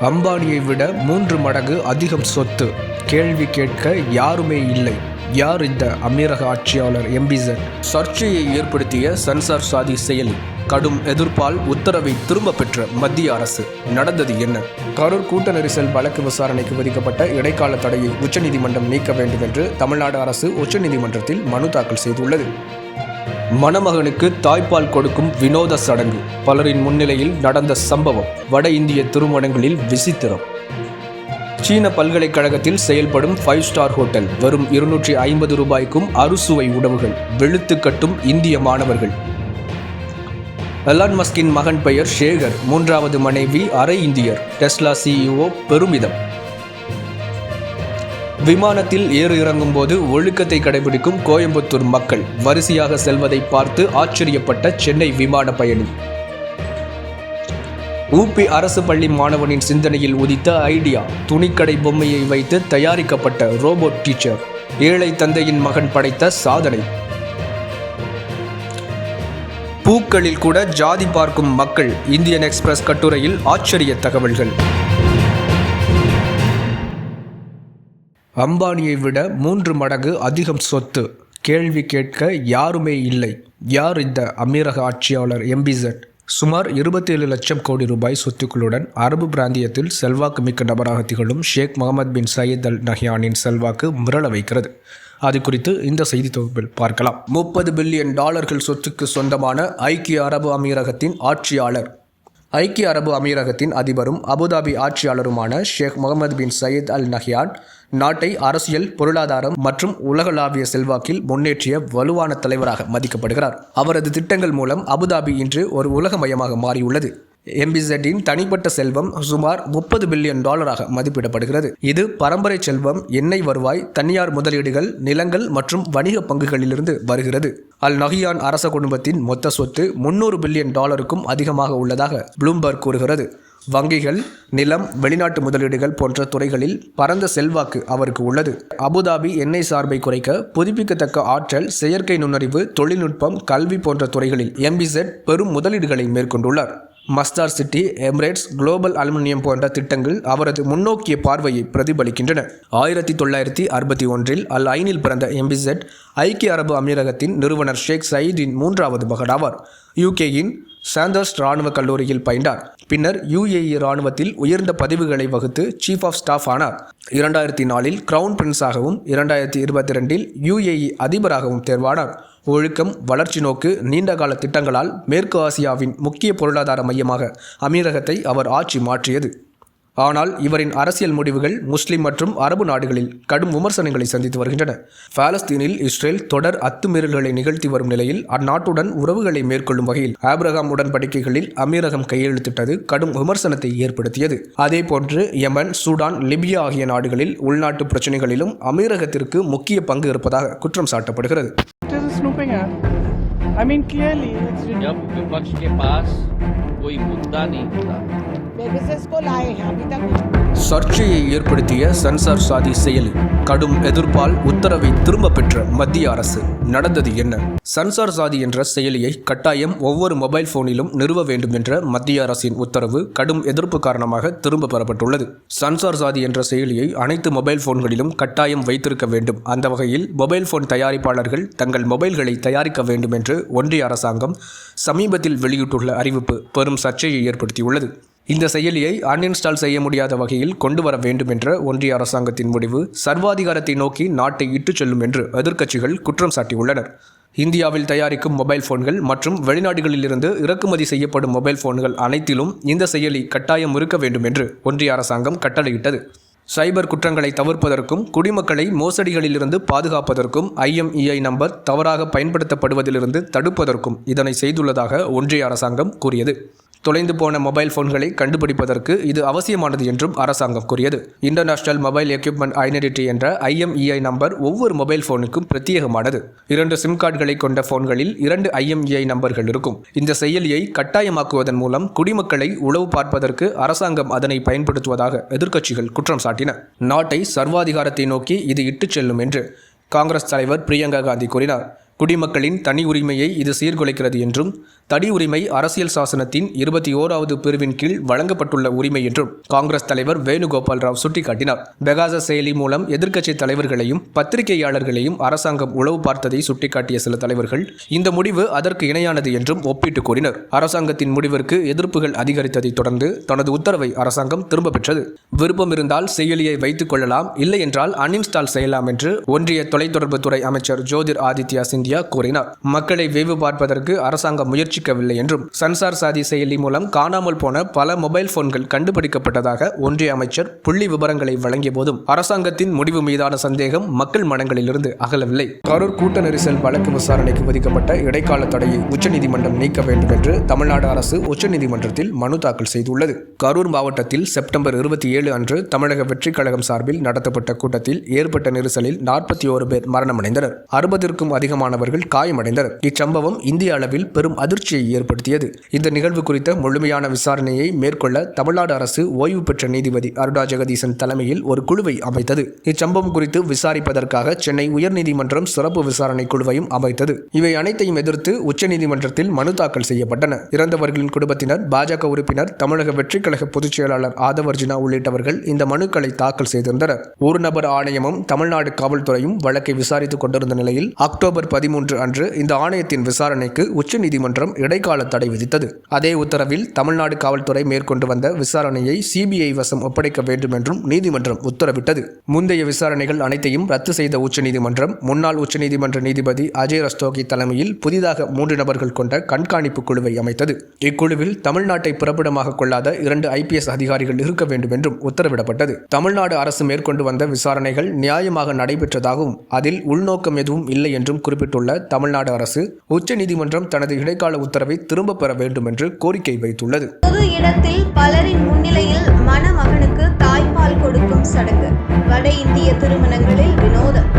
அம்பானியை விட மூன்று மடங்கு அதிகம் சொத்து. கேள்வி கேட்க யாருமே இல்லை. யார் இந்த அமீரக ஆட்சியாளர் எம்பிசன் சர்ச்சையை ஏற்படுத்திய சென்சார் சாதி செயலி கடும் எதிர்ப்பால் உத்தரவை திரும்ப பெற்ற மத்திய அரசு. நடந்தது என்ன? கரூர் கூட்ட நெரிசல் வழக்கு விசாரணைக்கு விதிக்கப்பட்ட இடைக்கால தடையை உச்சநீதிமன்றம் நீக்க வேண்டும் என்று தமிழ்நாடு அரசு உச்சநீதிமன்றத்தில் மனு தாக்கல் செய்துள்ளது. மணமகனுக்கு தாய்ப்பால் கொடுக்கும் வினோத சடங்கு. பலரின் முன்னிலையில் நடந்த சம்பவம் வட இந்திய திருமணங்களில் விசித்திரம். சீன பல்கலைக்கழகத்தில் செயல்படும் ஃபைவ் ஸ்டார் ஹோட்டல் வெறும் இருநூற்றி ஐம்பது ரூபாய்க்கும் அறுசுவை உணவுகள் வெளுத்து கட்டும் இந்திய மாணவர்கள். எலான் மஸ்கின் மகன் பெயர் ஷேகர் மூன்றாவது மனைவி அரை இந்தியர் டெஸ்லா சிஇஓ பெருமிதம். விமானத்தில் ஏறு இறங்கும் போது ஒழுக்கத்தை கடைபிடிக்கும் கோயம்புத்தூர் மக்கள் வரிசையாக செல்வதை பார்த்து ஆச்சரியப்பட்ட சென்னை விமான பயணி ஊபி அரசு பள்ளி மாணவனின் சிந்தனையில் உதித்த ஐடியா துணிக்கடை பொம்மையை வைத்து தயாரிக்கப்பட்ட ரோபோட் டீச்சர் ஏழை தந்தையின் மகன் படைத்த சாதனை. பூக்களில் கூட ஜாதி பார்க்கும் மக்கள் இந்தியன் எக்ஸ்பிரஸ் கட்டுரையில் ஆச்சரிய தகவல்கள். அம்பானியை விட மூன்று மடங்கு அதிகம் சொத்து. கேள்வி கேட்க யாருமே இல்லை. யார் இந்த அமீரக ஆட்சியாளர் எம்பிசட் சுமார் இருபத்தேழு லட்சம் கோடி ரூபாய் சொத்துக்களுடன் அரபு பிராந்தியத்தில் செல்வாக்கு மிக்க நபராக திகழும் ஷேக் முகமது பின் சயீத் அல் நஹ்யானின் செல்வாக்கு முரள வைக்கிறது. அது குறித்து இந்த செய்தி தொகுப்பில் பார்க்கலாம். முப்பது பில்லியன் டாலர்கள் சொத்துக்கு சொந்தமான ஐக்கிய அரபு அமீரகத்தின் ஆட்சியாளர். ஐக்கிய அரபு அமீரகத்தின் அதிபரும் Abu Dhabi ஆட்சியாளருமான Sheikh Mohammed bin Zayed Al Nahyan நாட்டை அரசியல் பொருளாதாரம் மற்றும் உலகளாவிய செல்வாக்கில் முன்னேற்றிய வலுவான தலைவராக மதிக்கப்படுகிறார். அவரது திட்டங்கள் மூலம் அபுதாபி இன்று ஒரு உலகமயமாக மாறியுள்ளது. எம்பிசெட்டின் தனிப்பட்ட செல்வம் சுமார் முப்பது பில்லியன் டாலராக மதிப்பிடப்படுகிறது. இது பரம்பரை செல்வம் எண்ணெய் வருவாய் தனியார் முதலீடுகள் நிலங்கள் மற்றும் வணிக பங்குகளிலிருந்து வருகிறது. அல் நஹியான் அரச குடும்பத்தின் மொத்த சொத்து முன்னூறு பில்லியன் டாலருக்கும் அதிகமாக உள்ளதாக ப்ளூம்பர்க் கூறுகிறது. வங்கிகள் நிலம் வெளிநாட்டு முதலீடுகள் போன்ற துறைகளில் பரந்த செல்வாக்கு அவருக்கு உள்ளது. அபுதாபி எண்ணெய் சார்பை குறைக்க புதுப்பிக்கத்தக்க ஆற்றல் செயற்கை நுண்ணறிவு தொழில்நுட்பம் கல்வி போன்ற துறைகளில் எம்பிசெட் பெரும் முதலீடுகளை மேற்கொண்டுள்ளார். Masdar City Emirates Global Aluminium போன்ற திட்டங்கள் அவரது முன்னோக்கிய பார்வையை பிரதிபலிக்கின்றன. ஆயிரத்தி தொள்ளாயிரத்தி அறுபத்தி ஒன்றில் அல் ஐனில் பிறந்த எம்பிசெட் ஐக்கிய அரபு அமீரகத்தின் நிறுவனர் ஷேக் சயீதின் மூன்றாவது மகனாவார். யூகேயின் சாந்தர்ஸ் இராணுவ கல்லூரியில் பயின்றார். பின்னர் யுஏஇ இராணுவத்தில் உயர்ந்த பதவிகளை வகுத்து சீஃப் ஆஃப் ஸ்டாஃப் ஆனார். இரண்டாயிரத்தி நாலில் கிரவுன் பிரின்ஸாகவும் இரண்டாயிரத்தி இருபத்தி ரெண்டில் யுஏஇ அதிபராகவும் தேர்வானார். ஒழுக்கம் வளர்ச்சி நோக்கு நீண்டகால திட்டங்களால் மேற்கு ஆசியாவின் முக்கிய பொருளாதார மையமாக அமீரகத்தை அவர் ஆட்சி மாற்றியது. ஆனால் இவரின் அரசியல் முடிவுகள் முஸ்லிம் மற்றும் அரபு நாடுகளில் கடும் விமர்சனங்களை சந்தித்து வருகின்றன பாலஸ்தீனில் இஸ்ரேல் தொடர் அத்துமீறல்களை நிகழ்த்தி வரும் நிலையில் அந்நாட்டுடன் உறவுகளை மேற்கொள்ளும் வகையில் ஆப்ரஹாம் உடன்படிக்கைகளில் அமீரகம் கையெழுத்திட்டது கடும் விமர்சனத்தை ஏற்படுத்தியது அதேபோன்று யமன் சூடான் லிபியா ஆகிய நாடுகளில் உள்நாட்டு பிரச்சனைகளிலும் அமீரகத்திற்கு முக்கிய பங்கு இருப்பதாக குற்றம் சாட்டப்படுகிறது It is snooping at. I mean, clearly, it's जब विपक्ष के पास कोई मुद्दा नहीं होता சர்ச்சையை ஏற்படுத்திய சென்சார் சாதி செயலி கடும் எதிர்ப்பால் உத்தரவை திரும்ப பெற்ற மத்திய அரசு. நடந்தது என்ன? சன்சார் சாதி என்ற செயலியை கட்டாயம் ஒவ்வொரு மொபைல் போனிலும் நிறுவ வேண்டும் என்ற மத்திய அரசின் உத்தரவு கடும் எதிர்ப்பு காரணமாக திரும்ப பெறப்பட்டுள்ளது. சன்சார் சாதி என்ற செயலியை அனைத்து மொபைல் போன்களிலும் கட்டாயம் வைத்திருக்க வேண்டும். அந்த வகையில் மொபைல் போன் தயாரிப்பாளர்கள் தங்கள் மொபைல்களை தயாரிக்க வேண்டும் என்று ஒன்றிய அரசாங்கம் சமீபத்தில் வெளியிட்டுள்ள அறிவிப்பு பெரும் சர்ச்சையை ஏற்படுத்தியுள்ளது. இந்த செயலியை அன்இன்ஸ்டால் செய்ய முடியாத வகையில் கொண்டு வர வேண்டும் என்ற ஒன்றிய அரசாங்கத்தின் முடிவு சர்வாதிகாரத்தை நோக்கி நாட்டை இட்டுச் செல்லும் என்று எதிர்க்கட்சிகள் குற்றம் சாட்டியுள்ளனர். இந்தியாவில் தயாரிக்கும் மொபைல் போன்கள் மற்றும் வெளிநாடுகளிலிருந்து இறக்குமதி செய்யப்படும் மொபைல் போன்கள் அனைத்திலும் இந்த செயலி கட்டாயம் இருக்க வேண்டும் என்று ஒன்றிய அரசாங்கம் கட்டளையிட்டது. சைபர் குற்றங்களை தவிர்ப்பதற்கும் குடிமக்களை மோசடிகளிலிருந்து பாதுகாப்பதற்கும் ஐஎம்இஐ நம்பர் தவறாக பயன்படுத்தப்படுவதிலிருந்து தடுப்பதற்கும் இதனை செய்துள்ளதாக ஒன்றிய அரசாங்கம் கூறியது. தொலைந்து போன மொபைல் போன்களை கண்டுபிடிப்பதற்கு இது அவசியமானது என்றும் அரசாங்கம் கூறியது. இன்டர்நேஷனல் மொபைல் எக்யூப்மெண்ட் ஐடென்டிட்டி என்ற ஐஎம்இஐ நம்பர் ஒவ்வொரு மொபைல் போனுக்கும் பிரத்யேகமானது. இரண்டு சிம் கார்டுகளை கொண்ட போன்களில் இரண்டு ஐஎம்இஐ நம்பர்கள் இருக்கும். இந்த செயலியை கட்டாயமாக்குவதன் மூலம் குடிமக்களை உளவு பார்ப்பதற்கு அரசாங்கம் அதனை பயன்படுத்துவதாக எதிர்க்கட்சிகள் குற்றம் சாட்டின. நாட்டை சர்வாதிகாரத்தை நோக்கி இது இட்டுச் செல்லும் என்று காங்கிரஸ் தலைவர் பிரியங்கா காந்தி கூறினார். குடிமக்களின் தனி உரிமையை இது சீர்குலைக்கிறது என்றும் தனி உரிமை அரசியல் சாசனத்தின் இருபத்தி ஓராவது பிரிவின் கீழ் வழங்கப்பட்டுள்ள உரிமை என்றும் காங்கிரஸ் தலைவர் வேணுகோபால் ராவ் சுட்டிக்காட்டினார். பெகாச செயலி மூலம் எதிர்க்கட்சி தலைவர்களையும் பத்திரிகையாளர்களையும் அரசாங்கம் உளவு பார்த்ததை சுட்டிக்காட்டிய சில தலைவர்கள் இந்த முடிவு அதற்கு இணையானது என்றும் ஒப்பிட்டு கூறினர். அரசாங்கத்தின் முடிவிற்கு எதிர்ப்புகள் அதிகரித்ததைத் தொடர்ந்து தனது உத்தரவை அரசாங்கம் திரும்ப பெற்றது. விருப்பம் இருந்தால் செயலியை வைத்துக் கொள்ளலாம் இல்லை என்றால் அன்இன்ஸ்டால் செய்யலாம் என்று ஒன்றிய தொலைத்தொடர்புத்துறை அமைச்சர் ஜோதிர் ஆதித்யா சிந்தியா கூறினார். மக்களை வேவு பார்ப்பதற்கு அரசாங்கம் முயற்சிக்கவில்லை என்றும் சன்சார் சாதி செயலி மூலம் காணாமல் போன பல மொபைல் போன்கள் கண்டுபிடிக்கப்பட்டதாக ஒன்றிய அமைச்சர் புள்ளி விவரங்களை வழங்கிய போதும் அரசாங்கத்தின் முடிவு மீதான சந்தேகம் மக்கள் மனங்களிலிருந்து அகலவில்லை. கரூர் கூட்ட நெரிசல் வழக்கு விசாரணைக்கு விதிக்கப்பட்ட இடைக்கால தடையை உச்சநீதிமன்றம் நீக்க வேண்டும் என்று தமிழ்நாடு அரசு உச்சநீதிமன்றத்தில் மனு தாக்கல் செய்துள்ளது. கரூர் மாவட்டத்தில் செப்டம்பர் இருபத்தி ஏழு அன்று தமிழக வெற்றிக் கழகம் சார்பில் நடத்தப்பட்ட கூட்டத்தில் ஏற்பட்ட நெரிசலில் நாற்பத்தி ஓரு பேர் மரணமடைந்தனர். அறுபதிற்கும் அதிகமானவர்கள் காயமடைந்தனர். இச்சம்பவம் இந்திய அளவில் பெரும் அதிர்ச்சியை ஏற்படுத்தியது. இந்த நிகழ்வு குறித்த முழுமையான விசாரணையை மேற்கொள்ள தமிழ்நாடு அரசு ஓய்வு பெற்ற நீதிபதி அருணா ஜெகதீசன் தலைமையில் ஒரு குழுவை அமைத்தது. இச்சம்பவம் குறித்து விசாரிப்பதற்காக சென்னை உயர்நீதிமன்றம் சிறப்பு விசாரணை குழுவையும் அமைத்தது. இவை அனைத்தையும் எதிர்த்து உச்சநீதிமன்றத்தில் மனு தாக்கல் செய்யப்பட்டன. இறந்தவர்களின் குடும்பத்தினர் பாஜக உறுப்பினர் தமிழக வெற்றிக் கழக பொதுச் செயலாளர் ஆதவர்ஜினா உள்ளிட்டவர்கள் இந்த மனுக்களை தாக்கல் செய்திருந்தனர். ஒரு நபர் ஆணையமும் தமிழ்நாடு காவல்துறையும் வழக்கை விசாரித்துக் கொண்டிருந்த நிலையில் அக்டோபர் பதிமூன்று அன்று இந்த ஆணையத்தின் விசாரணைக்கு உச்சநீதிமன்றம் இடைக்கால தடை விதித்தது. அதே உத்தரவில் தமிழ்நாடு காவல்துறை மேற்கொண்டு வந்த விசாரணையை சிபிஐ வசம் ஒப்படைக்க வேண்டும் என்றும் நீதிமன்றம் உத்தரவிட்டது. முந்தைய விசாரணைகள் அனைத்தையும் ரத்து செய்த உச்சநீதிமன்றம் முன்னாள் உச்சநீதிமன்ற நீதிபதி அஜய் ரஸ்தோகி தலைமையில் புதிதாக மூன்று நபர்கள் கொண்ட கண்காணிப்பு குழுவை அமைத்தது. இக்குழுவில் தமிழ்நாட்டை பிறப்பிடமாக கொள்ளாத இரண்டு ஐபிஎஸ் அதிகாரிகள் இருக்க வேண்டும் என்றும் உத்தரவிடப்பட்டது. தமிழ்நாடு அரசு மேற்கொண்டு வந்த விசாரணைகள் நியாயமாக நடைபெற்றதாகவும் அதில் உள்நோக்கம் எதுவும் இல்லை என்றும் குறிப்பிட்டுள்ள தமிழ்நாடு அரசு உச்சநீதிமன்றம் தனது இடைக்கால உத்தரவை திரும்பப் பெற வேண்டும் என்று கோரிக்கை வைத்துள்ளது. பொது இடத்தில் பலரின் முன்னிலையில் மணமகனுக்கு தாய்ப்பால் கொடுக்கும் சடங்கு. வட இந்திய திருமணங்களில் வினோதம்.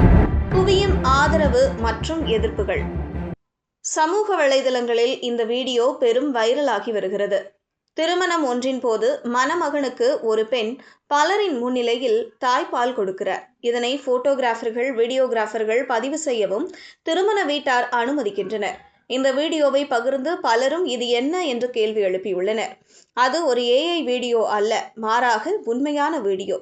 குவியும் ஆதரவு மற்றும் எதிர்ப்புகள். சமூக வலைதளங்களில் இந்த வீடியோ பெரும் வைரலாகி வருகிறது. திருமணம் ஒன்றின் போது மணமகனுக்கு ஒரு பெண் பலரின் முன்னிலையில் தாய்ப்பால் கொடுக்கிறார். இதனை போட்டோகிராஃபர்கள் வீடியோகிராஃபர்கள் பதிவு செய்யவும் திருமண வீட்டார் அனுமதிக்கின்றனர். இந்த வீடியோவை பகிர்ந்து பலரும் இது என்ன என்று கேள்வி எழுப்பியுள்ளனர். அது ஒரு ஏஐ வீடியோ அல்ல மாறாக உண்மையான வீடியோ.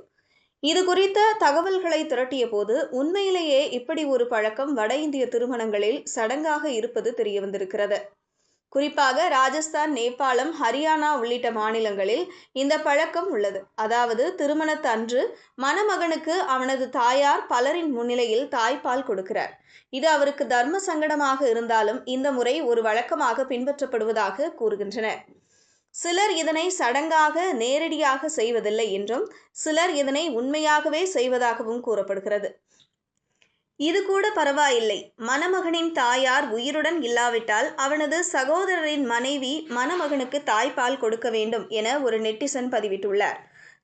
இது குறித்த தகவல்களை திரட்டிய போது உண்மையிலேயே இப்படி ஒரு பழக்கம் வட இந்திய திருமணங்களில் சடங்காக இருப்பது தெரியவந்திருக்கிறது குறிப்பாக ராஜஸ்தான் நேபாளம் ஹரியானா உள்ளிட்ட மாநிலங்களில் இந்த பழக்கம் உள்ளது. அதாவது திருமணத்தன்று மணமகனுக்கு அவனது தாயார் பலரின் முன்னிலையில் தாய்ப்பால் கொடுக்கிறார். இது அவருக்கு தர்ம சங்கடமாக இருந்தாலும் இந்த முறை ஒரு வழக்கமாக பின்பற்றப்படுவதாக கூறுகின்றனர். சிலர் இதனை சடங்காக நேரடியாக செய்வதில்லை என்றும் சிலர் இதனை உண்மையாகவே செய்வதாகவும் கூறப்படுகிறது. இது கூட பரவாயில்லை. மணமகனின் தாயார் உயிருடன் இல்லாவிட்டால் அவனது சகோதரரின் மனைவி மணமகனுக்கு தாய்ப்பால் கொடுக்க வேண்டும் என ஒரு நெட்டிசன் பதிவிட்டுள்ளார்.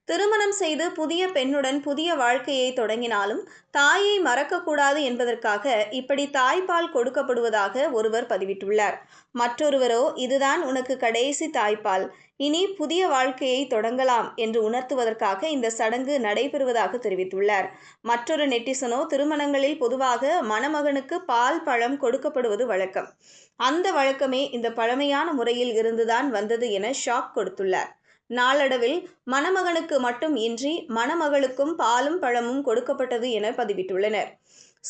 திருமணம் செய்து புதிய பெண்ணுடன் புதிய வாழ்க்கையை தொடங்கினாலும் தாயை மறக்கக்கூடாது என்பதற்காக இப்படி தாய்ப்பால் கொடுக்கப்படுவதாக ஒருவர் பதிவிட்டுள்ளார். மற்றொருவரோ இதுதான் உனக்கு கடைசி தாய்ப்பால். இனி புதிய வாழ்க்கையை தொடங்கலாம் என்று உணர்த்துவதற்காக இந்த சடங்கு நடைபெறுவதாக தெரிவித்துள்ளார். மற்றொரு நெட்டிசனோ திருமணங்களில் பொதுவாக மணமகனுக்கு பால் பழம் கொடுக்கப்படுவது வழக்கம். அந்த வழக்கமே இந்த பழமையான முறையில் இருந்துதான் வந்தது என ஷாக் கொடுத்துள்ளார். நாளடைவில் மணமகனுக்கு மட்டும் இன்றி மணமகளுக்கும் பாலும் பழமும் கொடுக்கப்பட்டது என பதிவிட்டுள்ளனர்.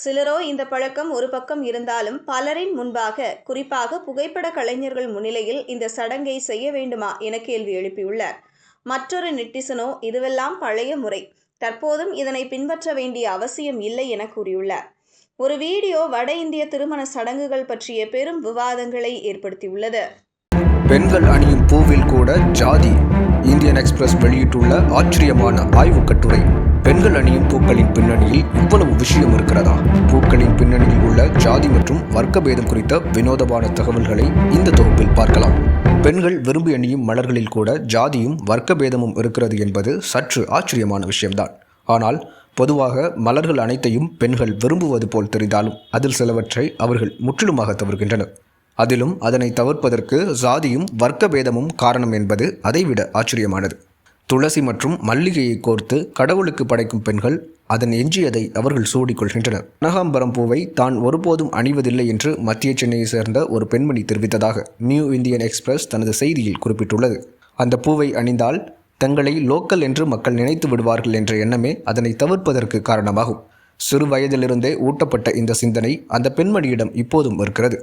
சிலரோ இந்த பழக்கம் ஒரு பக்கம் இருந்தாலும் பலரின் முன்பாக குறிப்பாக புகைப்பட கலைஞர்கள் முன்னிலையில் இந்த சடங்கை செய்ய வேண்டுமா என கேள்வி எழுப்பியுள்ளார். மற்றொரு நெட்டிசனோ இதுவெல்லாம் பழைய முறை. தற்போதும் இதனை பின்பற்ற வேண்டிய அவசியம் இல்லை என கூறியுள்ளார். ஒரு வீடியோ வட இந்திய திருமண சடங்குகள் பற்றிய பெரும் விவாதங்களை ஏற்படுத்தியுள்ளது. பெண்கள் அணியும் பூவில் கூட ஜாதி. இந்தியன் எக்ஸ்பிரஸ் வெளியிட்டுள்ள ஆச்சரியமான ஆய்வுக் கட்டுரை. பெண்கள் அணியும் பூக்களின் பின்னணியில் இவ்வளவு விஷயம் இருக்கிறதா? பூக்களின் பின்னணியில் உள்ள ஜாதி மற்றும் வர்க்க பேதம் குறித்த வினோதமான தகவல்களை இந்த தொகுப்பில் பார்க்கலாம். பெண்கள் விரும்பி அணியும் மலர்களில் கூட ஜாதியும் வர்க்க பேதமும் இருக்கிறது என்பது சற்று ஆச்சரியமான விஷயம்தான். ஆனால் பொதுவாக மலர்கள் அனைத்தையும் பெண்கள் விரும்புவது போல் தெரிந்தாலும் அதில் சிலவற்றை அவர்கள் முற்றிலுமாக தவிர்க்கின்றனர். அதிலும் அதனை தவிர்ப்பதற்கு சாதியும் வர்க்க பேதமும் காரணம் என்பது அதைவிட ஆச்சரியமானது. துளசி மற்றும் மல்லிகையை கோர்த்து கடவுளுக்கு படைக்கும் பெண்கள் அதன் எஞ்சியதை அவர்கள் சூடிக்கொள்கின்றனர். கனகாம்பரம் பூவை தான் ஒருபோதும் அணிவதில்லை என்று மத்திய சென்னையை சேர்ந்த ஒரு பெண்மணி தெரிவித்ததாக நியூ இந்தியன் எக்ஸ்பிரஸ் தனது செய்தியில் குறிப்பிட்டுள்ளது. அந்த பூவை அணிந்தால் தங்களை லோக்கல் என்று மக்கள் நினைத்து விடுவார்கள் என்ற எண்ணமே அதனை தவிர்ப்பதற்கு காரணமாகும். சிறு வயதிலிருந்தே ஊட்டப்பட்ட இந்த சிந்தனை அந்த பெண்மணியிடம் இப்போதும் இருக்கிறது.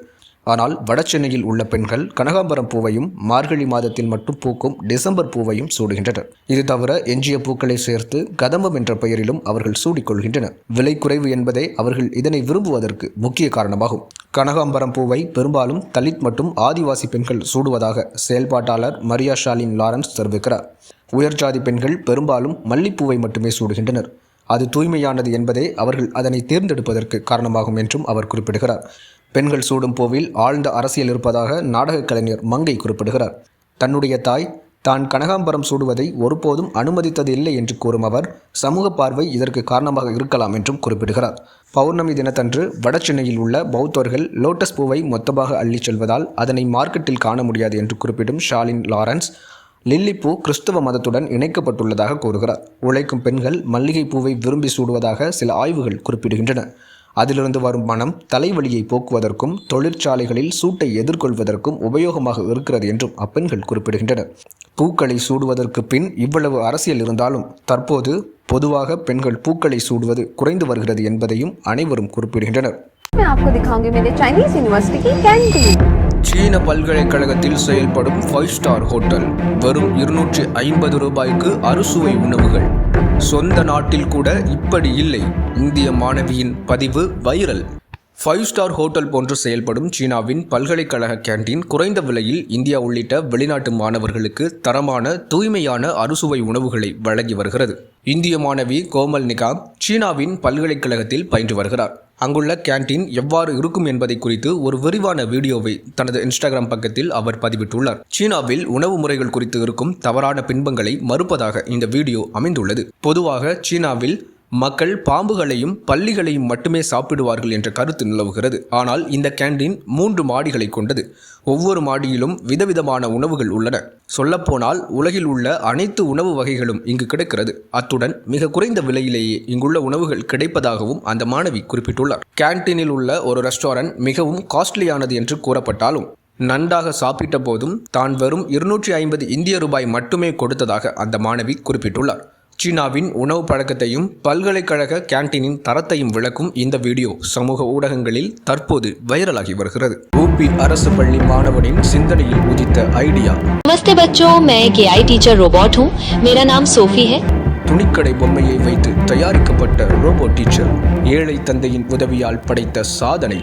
ஆனால் வடசென்னையில் உள்ள பெண்கள் கனகாம்பரம் பூவையும் மார்கழி மாதத்தில் மட்டும் பூக்கும் டிசம்பர் பூவையும் சூடுகின்றனர். இது தவிர எஞ்சிய பூக்களை சேர்த்து கதம்பம் என்ற பெயரிலும் அவர்கள் சூடிக்கொள்கின்றனர். விலை குறைவு என்பதே அவர்கள் இதனை விரும்புவதற்கு முக்கிய காரணமாகும். கனகாம்பரம் பூவை பெரும்பாலும் தலித் மற்றும் ஆதிவாசி பெண்கள் சூடுவதாக செயல்பாட்டாளர் மரியா ஷாலின் லாரன்ஸ் தெரிவிக்கிறார். உயர்ஜாதி பெண்கள் பெரும்பாலும் மல்லிப்பூவை மட்டுமே சூடுகின்றனர். அது தூய்மையானது என்பதே அவர்கள் அதனை தேர்ந்தெடுப்பதற்கு காரணமாகும் என்றும் அவர் குறிப்பிடுகிறார். பெண்கள் சூடும் பூவில் ஆழ்ந்த அரசியல் இருப்பதாக நாடகக் கலைஞர் மங்கை குறிப்பிடுகிறார். தன்னுடைய தாய் தான் கனகாம்பரம் சூடுவதை ஒருபோதும் அனுமதித்தது இல்லை என்று கூறும் அவர் சமூக பார்வை இதற்கு காரணமாக இருக்கலாம் என்றும் குறிப்பிடுகிறார். பௌர்ணமி தினத்தன்று வடசென்னையில் உள்ள பௌத்தர்கள் லோட்டஸ் பூவை மொத்தமாக அள்ளிச் செல்வதால் அதனை மார்க்கெட்டில் காண முடியாது என்று குறிப்பிடும் ஷாலின் லாரன்ஸ் லில்லிப்பூ கிறிஸ்தவ மதத்துடன் இணைக்கப்பட்டுள்ளதாக கூறுகிறார். உழைக்கும் பெண்கள் மல்லிகை பூவை விரும்பி சூடுவதாக சில ஆய்வுகள் குறிப்பிடுகின்றன. அதிலிருந்து வரும் மனம் தலைவலியை போக்குவதற்கும் தொழிற்சாலைகளில் சூட்டை எதிர்கொள்வதற்கும் உபயோகமாக இருக்கிறது என்றும் அப்பெண்கள் குறிப்பிடுகின்றனர். பூக்களை சூடுவதற்கு பின் இவ்வளவு அரசியல் இருந்தாலும் தற்போது பொதுவாக பெண்கள் பூக்களை சூடுவது குறைந்து வருகிறது என்பதையும் அனைவரும் குறிப்பிடுகின்றனர். சீன பல்கலைக்கழகத்தில் செயல்படும் ஃபைவ் ஸ்டார் ஹோட்டல் வெறும் இருநூற்றி ஐம்பது ரூபாய்க்கு அறுசுவை உணவுகள். சொந்த நாட்டில் கூட இப்படி இல்லை. இந்திய மாணவியின் பதிவு வைரல் ஃபைவ் ஸ்டார் ஹோட்டல் போன்று செயல்படும் சீனாவின் பல்கலைக்கழக கேண்டீன் குறைந்த விலையில் இந்தியா உள்ளிட்ட வெளிநாட்டு மாணவர்களுக்கு தரமான தூய்மையான அறுசுவை உணவுகளை வழங்கி வருகிறது. இந்திய மாணவி கோமல் நிகாம் சீனாவின் பல்கலைக்கழகத்தில் பயின்று வருகிறார். அங்குள்ள கேண்டீன் எவ்வாறு இருக்கும் என்பதை குறித்து ஒரு விரிவான வீடியோவை தனது இன்ஸ்டாகிராம் பக்கத்தில் அவர் பதிவிட்டுள்ளார். சீனாவில் உணவு முறைகள் குறித்து இருக்கும் தவறான பின்பங்களை மறுப்பதாக இந்த வீடியோ அமைந்துள்ளது. பொதுவாக சீனாவில் மக்கள் பாம்புகளையும் பள்ளிகளையும் மட்டுமே சாப்பிடுவார்கள் என்ற கருத்து நிலவுகிறது. ஆனால் இந்த கேண்டீன் மூன்று மாடிகளை கொண்டது. ஒவ்வொரு மாடியிலும் விதவிதமான உணவுகள் உள்ளன. சொல்லப்போனால் உலகில் உள்ள அனைத்து உணவு வகைகளும் இங்கு கிடைக்கிறது. அத்துடன் மிக குறைந்த விலையிலேயே இங்குள்ள உணவுகள் கிடைப்பதாகவும் அந்த மாணவி குறிப்பிட்டுள்ளார். கேண்டீனில் உள்ள ஒரு ரெஸ்டாரண்ட் மிகவும் காஸ்ட்லியானது என்று கூறப்பட்டாலும் நன்றாக சாப்பிட்ட போதும் தான் வெறும் இருநூற்றி ஐம்பது இந்திய ரூபாய் மட்டுமே கொடுத்ததாக அந்த மாணவி குறிப்பிட்டுள்ளார். சீனாவின் உணவு பழக்கத்தையும் பல்கலைக்கழக கேன்டீனின் தரத்தையும் விளக்கும் இந்த வீடியோ சமூக ஊடகங்களில் தற்போது வைரலாகி வருகிறது. ஊபி அரசு பள்ளி மாணவனின் சிந்தனையில் உதித்த ஐடியா. நமஸ்தே பச்சோ மே கேஐ டீச்சர் ரோபோட் ஹூ மேரா நாம் சோஃபி ஹே துணிக்கடை பொம்மையை வைத்து தயாரிக்கப்பட்ட ரோபோ டீச்சர் ஏழை தந்தையின் உதவியால் படைத்த சாதனை.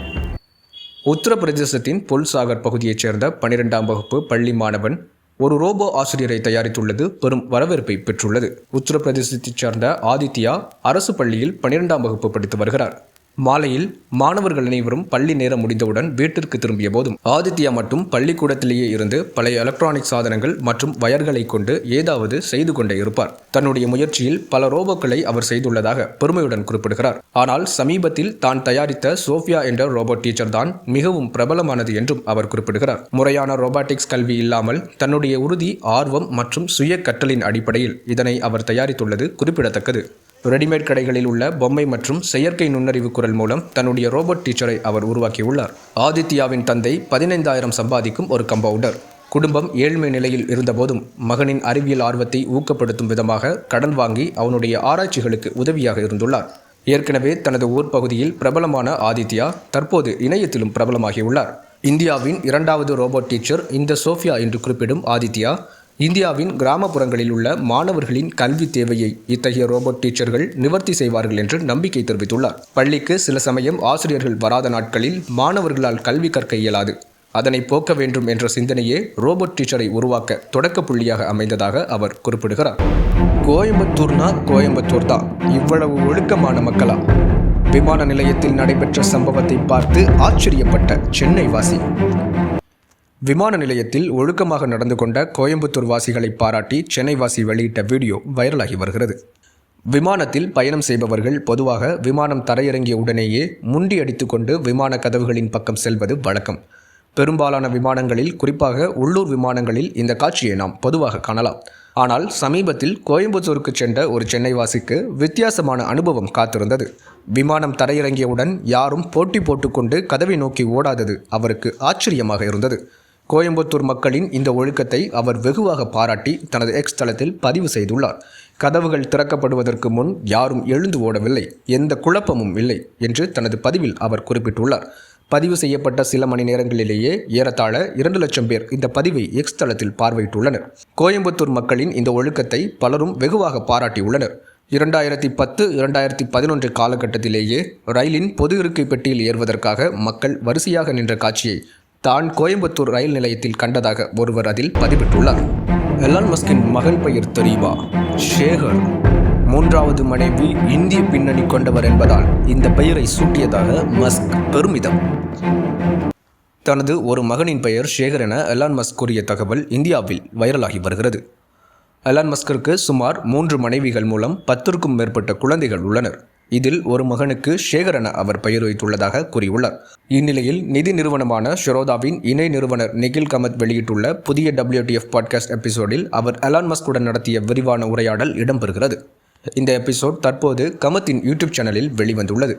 உத்தரப்பிரதேசத்தின் பொல்சாகர் பகுதியைச் சேர்ந்த பனிரெண்டாம் வகுப்பு பள்ளி மாணவன் ஒரு ரோபோ ஆசிரியரை தயாரித்துள்ளது பெரும் வரவேற்பை பெற்றுள்ளது. உத்தரப்பிரதேசத்தைச் சேர்ந்த ஆதித்யா அரசு பள்ளியில் பனிரெண்டாம் வகுப்பு படித்து வருகிறார். மாலையில் மாணவர்கள் அனைவரும் பள்ளி நேரம் முடிந்தவுடன் வீட்டிற்கு திரும்பிய போதும் ஆதித்யா மட்டும் பள்ளிக்கூடத்திலேயே இருந்து பழைய எலக்ட்ரானிக் சாதனங்கள் மற்றும் வயர்களை கொண்டு ஏதாவது செய்து கொண்டே இருப்பார். தன்னுடைய முயற்சியில் பல ரோபோக்களை அவர் செய்துள்ளதாக பெருமையுடன் குறிப்பிடுகிறார். ஆனால் சமீபத்தில் தான் தயாரித்த சோஃபியா என்ற ரோபோட் டீச்சர் தான் மிகவும் பிரபலமானது என்றும் அவர் குறிப்பிடுகிறார். முறையான ரோபாட்டிக்ஸ் கல்வி இல்லாமல் தன்னுடைய உறுதி ஆர்வம் மற்றும் சுய கற்றலின் அடிப்படையில் இதனை அவர் தயாரித்துள்ளது குறிப்பிடத்தக்கது. ரெடிமேட் கடைகளில் உள்ள பொம்மை மற்றும் செயற்கை நுண்ணறிவு குரல் மூலம் தன்னுடைய ரோபோட் டீச்சரை அவர் உருவாக்கியுள்ளார். ஆதித்யாவின் தந்தை பதினைந்தாயிரம் சம்பாதிக்கும் ஒரு கம்பவுண்டர். குடும்பம் ஏழ்மை நிலையில் இருந்தபோதும் மகனின் அறிவியல் ஆர்வத்தை ஊக்கப்படுத்தும் விதமாக கடன் வாங்கி அவனுடைய ஆராய்ச்சிகளுக்கு உதவியாக இருந்துள்ளார். ஏற்கனவே தனது ஊர் பகுதியில் பிரபலமான ஆதித்யா தற்போது இணையத்திலும் பிரபலமாகியுள்ளார். இந்தியாவின் இரண்டாவது ரோபோட் டீச்சர் இந்த சோஃபியா என்று குறிப்பிடும் ஆதித்யா இந்தியாவின் கிராமப்புறங்களில் உள்ள மாணவர்களின் கல்வி தேவையை இத்தகைய ரோபோட் டீச்சர்கள் நிவர்த்தி செய்வார்கள் என்று நம்பிக்கை தெரிவித்துள்ளார். பள்ளிக்கு சில சமயம் ஆசிரியர்கள் வராத நாட்களில் மாணவர்களால் கல்வி கற்க இயலாது. அதனை போக்க வேண்டும் என்ற சிந்தனையே ரோபோட் டீச்சரை உருவாக்க தொடக்க புள்ளியாக அமைந்ததாக அவர் குறிப்பிடுகிறார். கோயம்புத்தூர்னா கோயம்புத்தூர் தான். இவ்வளவு ஒழுக்கமான மக்களா? விமான நிலையத்தில் நடைபெற்ற சம்பவத்தை பார்த்து ஆச்சரியப்பட்ட சென்னை வாசி விமான நிலையத்தில் ஒழுக்கமாக நடந்து கொண்ட கோயம்புத்தூர் வாசிகளை பாராட்டி சென்னை வாசி வெளியிட்ட வீடியோ வைரலாகி வருகிறது. விமானத்தில் பயணம் செய்பவர்கள் பொதுவாக விமானம் தரையிறங்கிய உடனேயே முண்டி அடித்துக்கொண்டு விமான கதவுகளின் பக்கம் செல்வது வழக்கம். பெரும்பாலான விமானங்களில் குறிப்பாக உள்ளூர் விமானங்களில் இந்த காட்சியை நாம் பொதுவாக காணலாம். ஆனால் சமீபத்தில் கோயம்புத்தூருக்கு சென்ற ஒரு சென்னைவாசிக்கு வித்தியாசமான அனுபவம் காத்திருந்தது. விமானம் தரையிறங்கியவுடன் யாரும் போட்டி போட்டுக்கொண்டு கதவை நோக்கி ஓடாதது அவருக்கு ஆச்சரியமாக இருந்தது. கோயம்புத்தூர் மக்களின் இந்த ஒழுக்கத்தை அவர் வெகுவாக பாராட்டி தனது எக்ஸ் தளத்தில் பதிவு செய்துள்ளார். கதவுகள் திறக்கப்படுவதற்கு முன் யாரும் எழுந்து ஓடவில்லை. எந்த குழப்பமும் இல்லை என்று தனது பதிவில் அவர் குறிப்பிட்டுள்ளார். பதிவு செய்யப்பட்ட சில மணி நேரங்களிலேயே ஏறத்தாழ இரண்டு லட்சம் பேர் இந்த பதிவை எக்ஸ் தளத்தில் பார்வையிட்டுள்ளனர். கோயம்புத்தூர் மக்களின் இந்த ஒழுக்கத்தை பலரும் வெகுவாக பாராட்டியுள்ளனர். இரண்டாயிரத்தி பத்து இரண்டாயிரத்தி பதினொன்று காலகட்டத்திலேயே ரயிலின் பொது இருக்கை பெட்டியில் ஏறுவதற்காக மக்கள் வரிசையாக நின்ற காட்சியை தான் கோயம்புத்தூர் ரயில் நிலையத்தில் கண்டதாக ஒருவர் அதில் பதிவிட்டுள்ளார். எலான் மஸ்கின் மகன் பெயர் தெரியுமா? ஷேகர். மூன்றாவது மனைவி இந்திய பின்னணி கொண்டவர் என்பதால் இந்த பெயரை சூட்டியதாக மஸ்க் பெருமிதம். தனது ஒரு மகனின் பெயர் ஷேகர் என எலான் மஸ்க் கூறிய தகவல் இந்தியாவில் வைரலாகி வருகிறது. எலான் மஸ்கிற்கு சுமார் மூன்று மனைவிகள் மூலம் பத்திற்கும் மேற்பட்ட குழந்தைகள் உள்ளனர். இதில் ஒரு மகனுக்கு ஷேகர் என அவர் பெயர் வைத்துள்ளதாக கூறியுள்ளார். இந்நிலையில் நிதி நிறுவனமான ஷரோதாவின் இணை நிறுவனர் நிகில் கமத் வெளியிட்டுள்ள புதிய டபிள்யூடிஎஃப் பாட்காஸ்ட் எபிசோடில் அவர் அலான் மஸ்குடன் நடத்திய விரிவான உரையாடல் இடம்பெறுகிறது. இந்த எபிசோட் தற்போது கமத்தின் யூடியூப் சேனலில் வெளிவந்துள்ளது.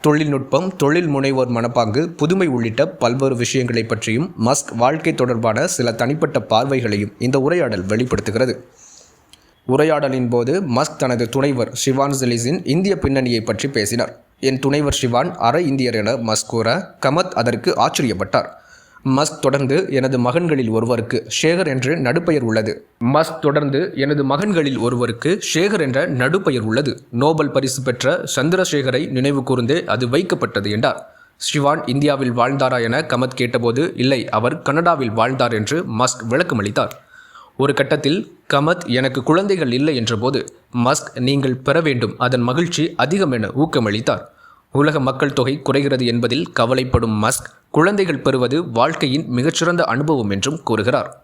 தொழில்நுட்பம் தொழில் முனைவோர் மனப்பாங்கு புதுமை உள்ளிட்ட பல்வேறு விஷயங்களை பற்றியும் மஸ்க் வாழ்க்கை தொடர்பான சில தனிப்பட்ட பார்வைகளையும் இந்த உரையாடல் வெளிப்படுத்துகிறது. உரையாடலின் போது மஸ்க் தனது துணைவர் ஷிவான் ஜெலிஸின் இந்திய பின்னணியை பற்றி பேசினார். என் துணைவர் ஷிவான் அற இந்தியர் என மஸ்க் கூற கமத் அதற்கு ஆச்சரியப்பட்டார். மஸ்க் தொடர்ந்து எனது மகன்களில் ஒருவருக்கு ஷேகர் என்று நடுப்பெயர் உள்ளது. மஸ்க் தொடர்ந்து எனது மகன்களில் ஒருவருக்கு ஷேகர் என்ற நடுப்பெயர் உள்ளது. நோபல் பரிசு பெற்ற சந்திரசேகரை நினைவு கூர்ந்தே அது வைக்கப்பட்டது என்றார். ஷிவான் இந்தியாவில் வாழ்ந்தாரா என கமத் கேட்டபோது இல்லை அவர் கனடாவில் வாழ்ந்தார் என்று மஸ்க் விளக்கமளித்தார். ஒரு கட்டத்தில் கமத் எனக்கு குழந்தைகள் இல்லை என்றபோது மஸ்க் நீங்கள் பெற வேண்டும். அதன் மகிழ்ச்சி அதிகம் என ஊக்கமளித்தார். உலக மக்கள் தொகை குறைகிறது என்பதில் கவலைப்படும் மஸ்க் குழந்தைகள் பெறுவது வாழ்க்கையின் மிகச்சிறந்த அனுபவம் என்றும் கூறுகிறார்.